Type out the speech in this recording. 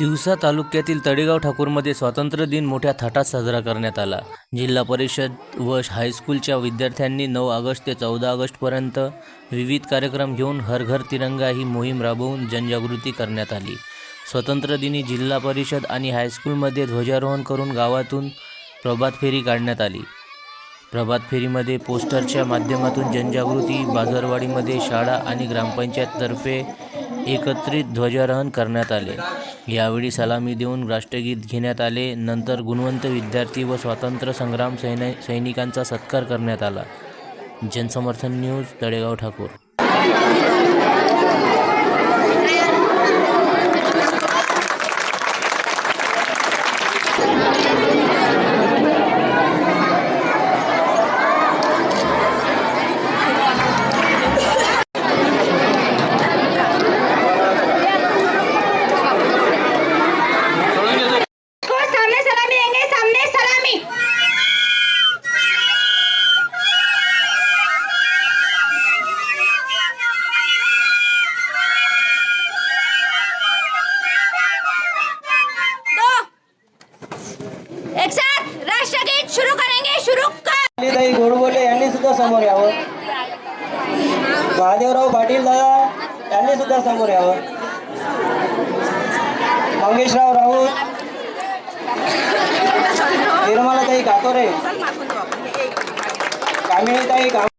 तिवसा तालुक्यातील तडेगाव ठाकूरमध्ये स्वातंत्र्य दिन मोठ्या थाटात साजरा करण्यात आला. जिल्हा परिषद व हायस्कूलच्या विद्यार्थ्यांनी नऊ ऑगस्ट ते चौदा ऑगस्टपर्यंत विविध कार्यक्रम घेऊन हर घर तिरंगा ही मोहीम राबवून जनजागृती करण्यात आली. स्वातंत्र्य दिनी जिल्हा परिषद आणि हायस्कूलमध्ये ध्वजारोहण करून गावातून प्रभात फेरी काढण्यात आली. प्रभात फेरीमध्ये पोस्टरच्या माध्यमातून जनजागृती बाजारवाडीमध्ये शाळा आणि ग्रामपंचायततर्फे एकत्रित ध्वजारोहण करण्यात आले. यावेळी सलामी देऊन राष्ट्रगीत घेण्यात आले. नंतर गुणवंत विद्यार्थी व स्वातंत्र्य संग्राम सैनि सैनिकांचा सत्कार करण्यात आला. जनसमर्थन न्यूज तळेगाव ठाकूर. शुरू करेंगे शुरू कर। गोडबोले यांनी सुद्धा समोर यावं. महादेवराव पाटील दादा यांनी सुद्धा समोर यावं. मंगेशराव राऊत. निर्मलाताई कातोरे कामिणीताई काम